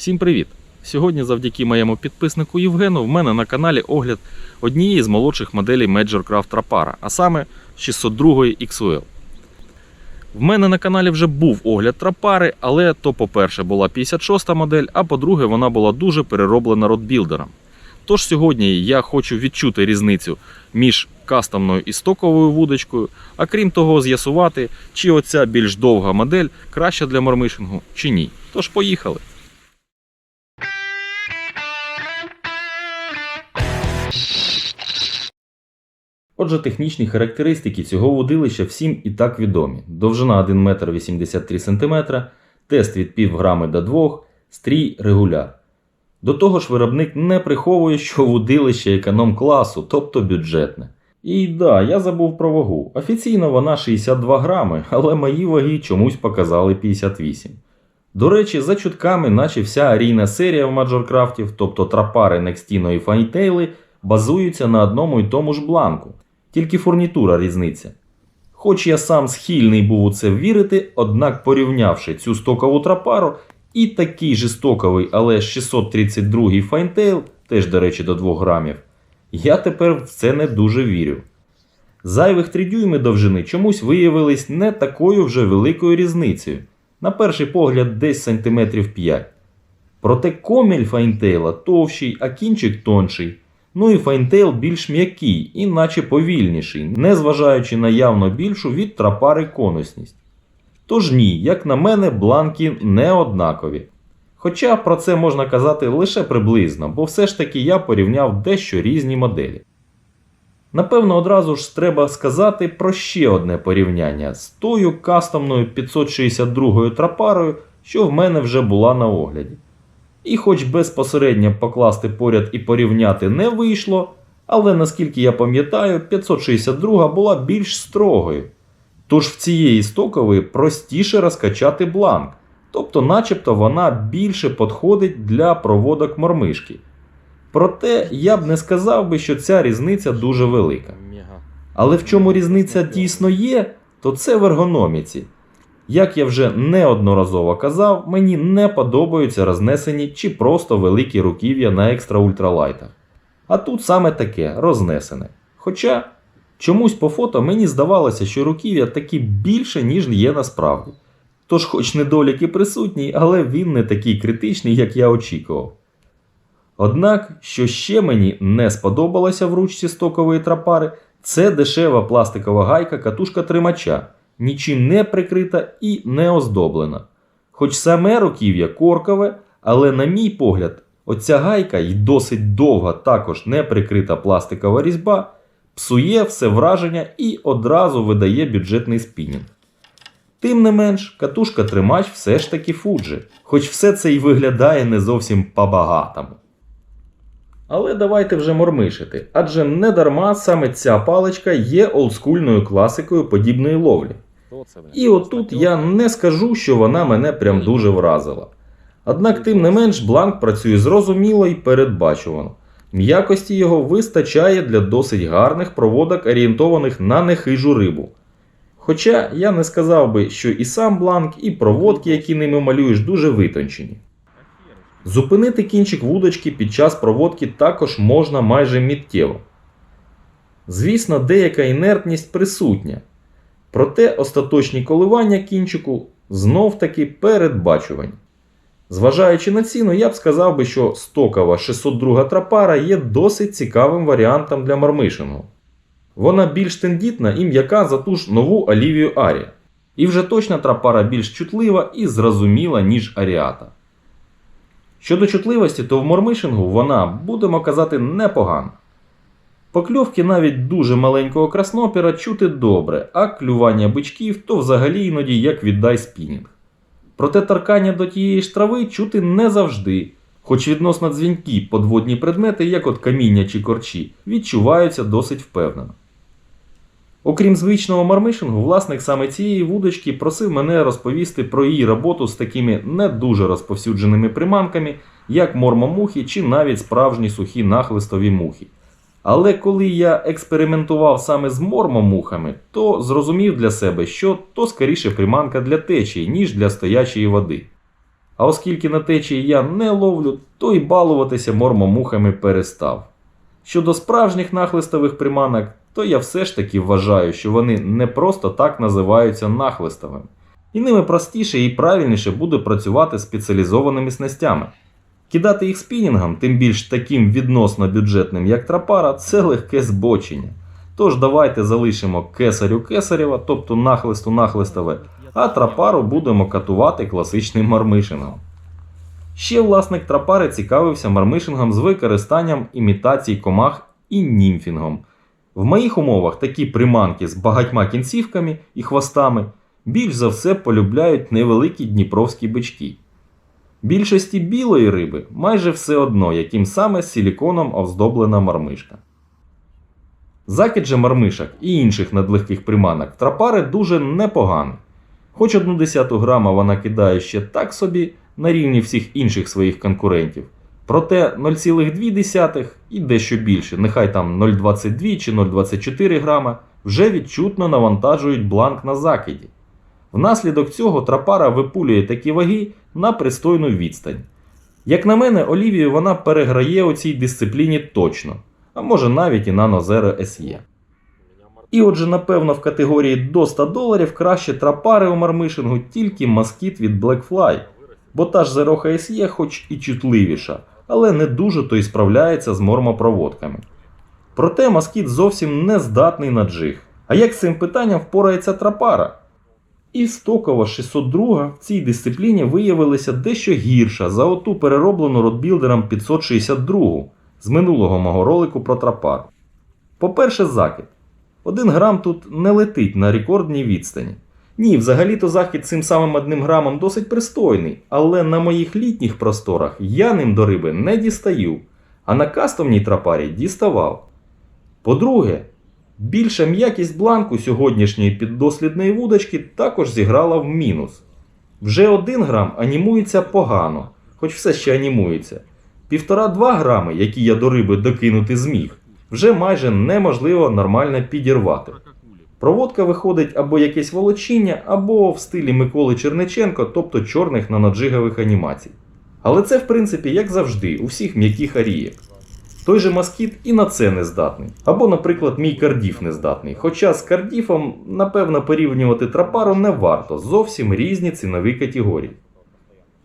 Всім привіт! Сьогодні, завдяки моєму підписнику Євгену, в мене на каналі огляд однієї з молодших моделей Major Craft Rapara, а саме 602 XUL. В мене на каналі вже був огляд трапари, але то, по-перше, була 56 модель, а по-друге, вона була дуже перероблена родбілдером. Тож сьогодні я хочу відчути різницю між кастомною і стоковою вудочкою, а крім того, з'ясувати, чи оця більш довга модель краща для мормишингу, чи ні. Тож поїхали. Отже, технічні характеристики цього вудилища всім і так відомі. Довжина 1 метр 83 см, тест від пів грами до 2, стрій регуляр. До того ж, виробник не приховує, що вудилище економ класу, тобто бюджетне. І да, я забув про вагу. Офіційно вона 62 грами, але мої ваги чомусь показали 58. До речі, за чутками, наче вся арійна серія в Маджоркрафтів, тобто трапари, Некстіно і Файнтейли, базуються на одному і тому ж бланку, тільки фурнітура різниця. Хоч я сам схильний був у це вірити, однак порівнявши цю стокову трапару і такий же стоковий, але 632 Файнтейл, теж, до речі, до 2 грамів, я тепер в це не дуже вірю. Зайвих 3 дюйми довжини чомусь виявились не такою вже великою різницею. На перший погляд десь сантиметрів 5. Проте коміль файнтейла товщий, а кінчик тонший. Ну і файнтейл більш м'який, і наче повільніший, незважаючи на явно більшу від трапари конусність. Тож ні, як на мене, бланки не однакові. Хоча про це можна казати лише приблизно, бо все ж таки я порівняв дещо різні моделі. Напевно, одразу ж треба сказати про ще одне порівняння з тою кастомною 562 трапарою, що в мене вже була на огляді. І хоч безпосередньо покласти поряд і порівняти не вийшло, але наскільки я пам'ятаю, 562 була більш строгою. Тож в цієї стокової простіше розкачати бланк, тобто, начебто вона більше підходить для проводок мормишки. Проте я б не сказав би, що ця різниця дуже велика. Але в чому різниця дійсно є, то це в ергономіці. Як я вже неодноразово казав, мені не подобаються рознесені чи просто великі руків'я на екстра ультралайтах. А тут саме таке рознесене. Хоча чомусь по фото мені здавалося, що руків'я такі більше, ніж є насправді. Тож, хоч недоліки присутні, але він не такий критичний, як я очікував. Однак, що ще мені не сподобалося в ручці стокової трапари, це дешева пластикова гайка катушка тримача, нічим не прикрита і не оздоблена. Хоч саме руків'я коркове, але, на мій погляд, оця гайка і досить довга, також не прикрита пластикова різьба, псує все враження і одразу видає бюджетний спінінг. Тим не менш, катушка тримач все ж таки фуджи, хоч все це й виглядає не зовсім по-багатому. Але давайте вже мормишити, адже не дарма саме ця паличка є олдскульною класикою подібної ловлі. І отут я не скажу, що вона мене прям дуже вразила. Однак, тим не менш, бланк працює зрозуміло і передбачувано. М'якості його вистачає для досить гарних проводок, орієнтованих на нехижу рибу. Хоча я не сказав би, що і сам бланк, і проводки, які ними малюєш, дуже витончені. Зупинити кінчик вудочки під час проводки також можна майже миттєво. Звісно, деяка інертність присутня, проте остаточні коливання кінчику знов таки передбачувані. Зважаючи на ціну, я б сказав би, що стокова 602 трапара є досить цікавим варіантом для мармишингу. Вона більш тендітна і м'яка за ту ж нову Олівію Арія. І вже точно трапара більш чутлива і зрозуміла, ніж Аріата. Щодо чутливості, то в мормишингу вона, будемо казати, непогана. Покльовки навіть дуже маленького краснопіра чути добре, а клювання бичків то взагалі іноді як віддай спінінг. Проте таркання до тієї ж трави чути не завжди, хоч відносно дзвінки подводні предмети, як от каміння чи корчі, відчуваються досить впевнено. Окрім звичного мармишингу, власник саме цієї вудочки просив мене розповісти про її роботу з такими не дуже розповсюдженими приманками, як мормомухи чи навіть справжні сухі нахлистові мухи. Але коли я експериментував саме з мормомухами, то зрозумів для себе, що то скоріше приманка для течії, ніж для стоячої води. А оскільки на течії я не ловлю, то й балуватися мормомухами перестав. Щодо справжніх нахлистових приманок, то я все ж таки вважаю, що вони не просто так називаються нахлистовими. І ними простіше і правильніше буде працювати спеціалізованими снастями. Кидати їх спінінгом, тим більш таким відносно бюджетним, як трапара, це легке збочення. Тож давайте залишимо кесарю кесарєва, тобто нахлисту нахлистове, а трапару будемо катувати класичним мармишингом. Ще власник трапари цікавився мармишингом з використанням імітацій комах і німфінгом. В моїх умовах такі приманки з багатьма кінцівками і хвостами більш за все полюбляють невеликі дніпровські бички. Більшості білої риби майже все одно, яким саме силіконом оздоблена мармишка. Закид же мармишок і інших надлегких приманок трапари дуже непоганий. Хоч одну десяту грама вона кидає ще так собі на рівні всіх інших своїх конкурентів. Проте 0,2 і дещо більше, нехай там 0,22 чи 0,24 грама, вже відчутно навантажують бланк на закиді. Внаслідок цього трапара випулює такі ваги на пристойну відстань. Як на мене, Олівію вона переграє у цій дисципліні точно, а може навіть і на Nozero SE. І отже, напевно, в категорії до 100 доларів краще трапари у мармишингу тільки москіт від Blackfly, бо та ж Zero SE хоч і чутливіша, але не дуже то й справляється з мормопроводками. Проте москіт зовсім не здатний на джиг. А як з цим питанням впорається трапара? І стокова 602 в цій дисципліні виявилася дещо гірша за оту перероблену родбілдером 562 з минулого мого ролику про трапар. По-перше, закид. Один грам тут не летить на рекордній відстані. Ні, взагалі-то захід цим самим одним грамом досить пристойний, але на моїх літніх просторах я ним до риби не дістаю, а на кастомній трапарі діставав. По-друге, більша м'якість бланку сьогоднішньої піддослідної вудочки також зіграла в мінус. Вже 1 грам анімується погано, хоч все ще анімується. 1,5-2 грами, які я до риби докинути зміг, вже майже неможливо нормально підірвати. Проводка виходить або якесь волочіння, або в стилі Миколи Черниченко, тобто чорних наноджигових анімацій. Але це, в принципі, як завжди, у всіх м'яких арієк. Той же москіт і на це не здатний. Або, наприклад, мій кардіф не здатний. Хоча з кардіфом, напевно, порівнювати трапару не варто, зовсім різні цінові категорії.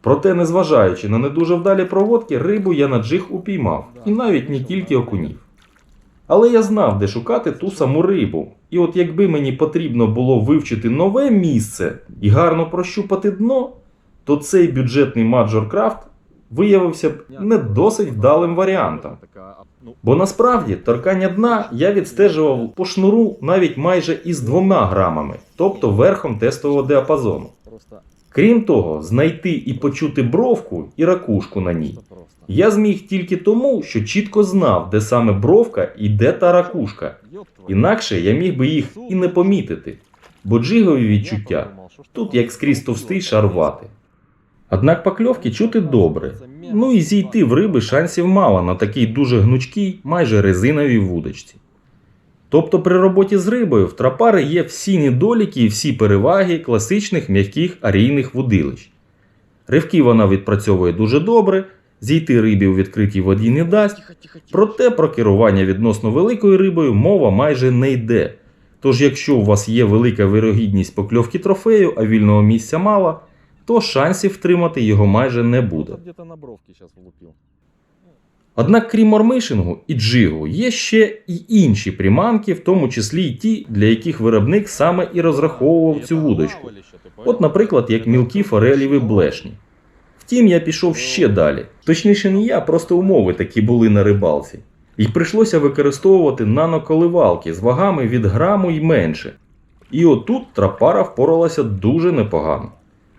Проте, незважаючи на не дуже вдалі проводки, рибу я на джиг упіймав, і навіть не тільки окунів. Але я знав, де шукати ту саму рибу. І от якби мені потрібно було вивчити нове місце і гарно прощупати дно, то цей бюджетний Craft виявився б не досить вдалим варіантом. Бо насправді торкання дна я відстежував по шнуру навіть майже із двома грамами, тобто верхом тестового діапазону. Крім того, знайти і почути бровку і ракушку на ній я зміг тільки тому, що чітко знав, де саме бровка і де та ракушка. Інакше я міг би їх і не помітити, бо джигові відчуття тут як скрізь товстий шар вати. Однак покльовки чути добре. Ну і зійти в риби шансів мало на такій дуже гнучкій, майже резиновій вудочці. Тобто при роботі з рибою в трапари є всі недоліки і всі переваги класичних м'яких арійних вудилищ. Ривки вона відпрацьовує дуже добре, зійти рибі у відкритій воді не дасть, проте про керування відносно великою рибою мова майже не йде. Тож, якщо у вас є велика вирогідність покльовки трофею, а вільного місця мало, то шансів втримати його майже не буде. Однак, крім мормишингу і джигу, є ще і інші приманки, в тому числі й ті, для яких виробник саме і розраховував цю вудочку. От, наприклад, як мілкі фореліві блешні. Втім, я пішов ще далі. Точніше, не я, просто умови такі були на рибалці. І прийшлося використовувати наноколивалки з вагами від граму й менше. І отут трапара впоралася дуже непогано.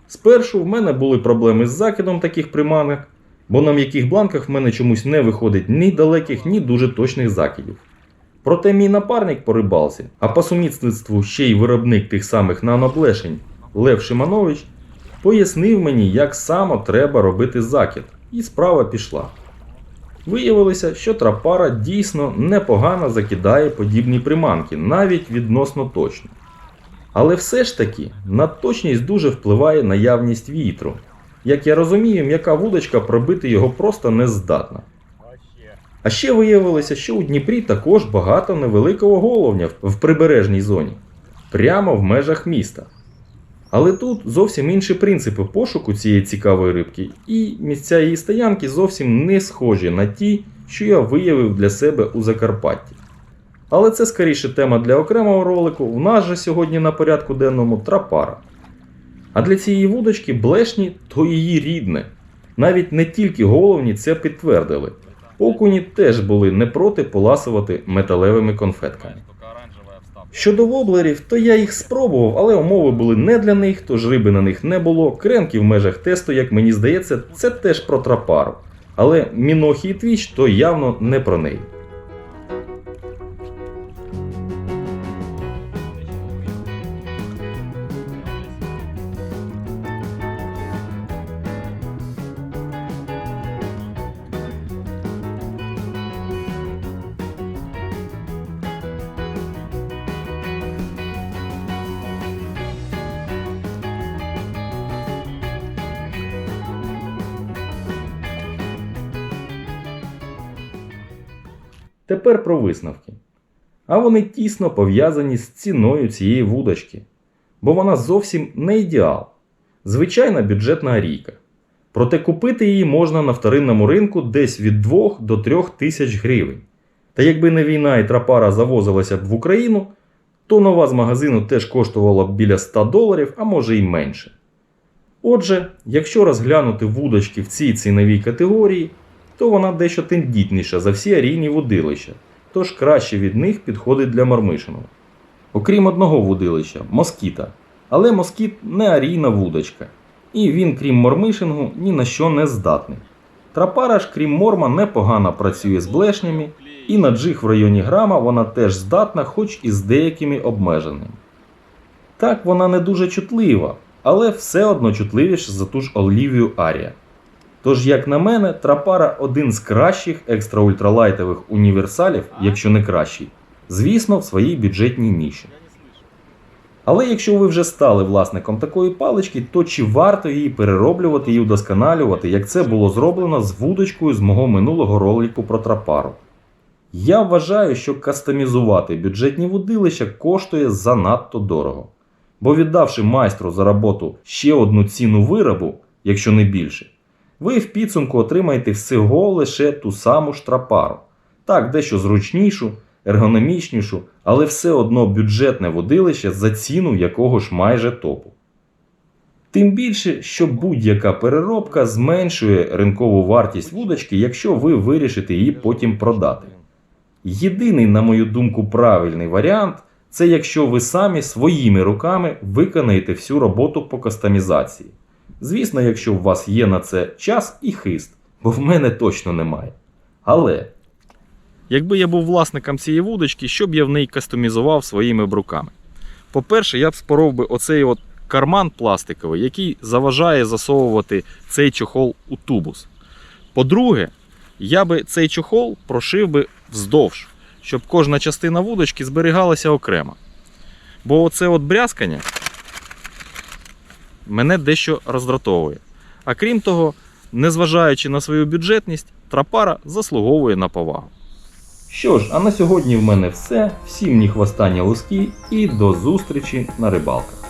Спершу в мене були проблеми з закидом таких приманок, бо на м'яких бланках в мене чомусь не виходить ні далеких, ні дуже точних закидів. Проте мій напарник по рибалці, а по сумісництву ще й виробник тих самих наноблешень Лев Шиманович, пояснив мені, як саме треба робити закид, і справа пішла. Виявилося, що трапара дійсно непогано закидає подібні приманки, навіть відносно точно. Але все ж таки на точність дуже впливає наявність вітру. Як я розумію, м'яка вудочка пробити його просто не здатна. А ще виявилося, що у Дніпрі також багато невеликого головня в прибережній зоні, прямо в межах міста. Але тут зовсім інші принципи пошуку цієї цікавої рибки, і місця її стоянки зовсім не схожі на ті, що я виявив для себе у Закарпатті. Але це скоріше тема для окремого ролику. В нас же сьогодні на порядку денному трапара. А для цієї вудочки блешні то її рідне. Навіть не тільки головні це підтвердили. Окуні теж були не проти поласувати металевими конфетками. Щодо воблерів, то я їх спробував, але умови були не для них, тож риби на них не було. Кремки в межах тесту, як мені здається, це теж про трапару. Але Мінохі і Твіч то явно не про неї. Тепер про висновки. А вони тісно пов'язані з ціною цієї вудочки, бо вона зовсім не ідеал. Звичайна бюджетна рійка. Проте купити її можна на вторинному ринку десь від 2 до 3 тисяч гривень. Та якби не війна і трапара завозилася б в Україну, то нова з магазину теж коштувала б біля 100 доларів, а може й менше. Отже, якщо розглянути вудочки в цій ціновій категорії, то вона дещо тендітніша за всі арійні вудилища, тож краще від них підходить для мармишиного. Окрім одного вудилища москіта. Але москіт не арійна вудочка, і він, крім мормишингу, ні на що не здатний. Трапара ж, крім морма, непогано працює з блешнями, і на джиг в районі грама вона теж здатна, хоч і з деякими обмеженнями. Так, вона не дуже чутлива, але все одно чутливіша за ту ж Олівію Арія. Тож, як на мене, Трапара один з кращих екстра-ультралайтових універсалів, якщо не кращий, звісно, в своїй бюджетній ніші. Але якщо ви вже стали власником такої палички, то чи варто її перероблювати і удосконалювати, як це було зроблено з вудочкою з мого минулого ролику про трапару? Я вважаю, що кастомізувати бюджетні вудилища коштує занадто дорого. Бо віддавши майстру за роботу ще одну ціну виробу, якщо не більше, ви в підсумку отримаєте всього лише ту саму ж трапару. Так, дещо зручнішу, ергономічнішу, але все одно бюджетне водилище за ціну якого ж майже топу. Тим більше, що будь-яка переробка зменшує ринкову вартість вудочки, якщо ви вирішите її потім продати. Єдиний, на мою думку, правильний варіант це якщо ви самі своїми руками виконаєте всю роботу по кастомізації. Звісно, якщо у вас є на це час і хист, бо в мене точно немає. Але Якби я був власником цієї вудочки, що б я в неї кастомізував своїми бруками? По-перше, я б споров би оцей от карман пластиковий, який заважає засовувати цей чохол у тубус. По-друге, я би цей чохол прошив би вздовж, щоб кожна частина вудочки зберігалася окремо. Бо оце от брязкання мене дещо роздратовує. А крім того, незважаючи на свою бюджетність, трапара заслуговує на повагу. що ж, а на сьогодні в мене все. Всім ні хвоста, луски і до зустрічі на рибалках.